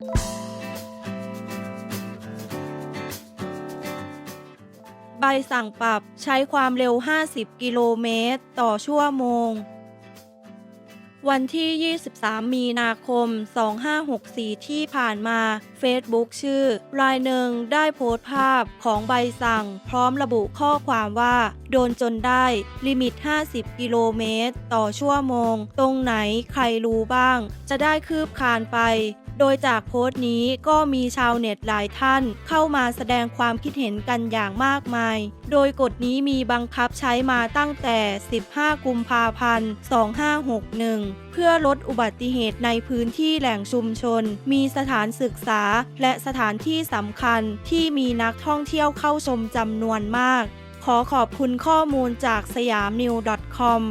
ใบสั่งปรับใช้ความเร็ว 50 กิโลเมตร ต่อชั่วโมง วันที่ 23 มีนาคม 2564 ที่ผ่านมา Facebook ชื่อ รายหนึ่งได้โพสต์ภาพของใบสั่ง พร้อมระบุข้อความว่า โดนจนได้ ลิมิต 50 กิโลเมตร ต่อชั่วโมง ตรงไหนใครรู้บ้าง จะได้คืบคานไป โดยจากโพสต์นี้ก็มีชาวเน็ตหลายท่านเข้ามาแสดงความคิดเห็นกันอย่างมากมาย โดยกฎนี้มีบังคับใช้มาตั้งแต่ 15 กุมภาพันธ์ 2561เพื่อลดอุบัติเหตุในพื้นที่แหล่งชุมชน มีสถานศึกษา และสถานที่สำคัญที่มีนักท่องเที่ยวเข้าชมจำนวนมาก ขอขอบคุณข้อมูลจากสยามนิว .com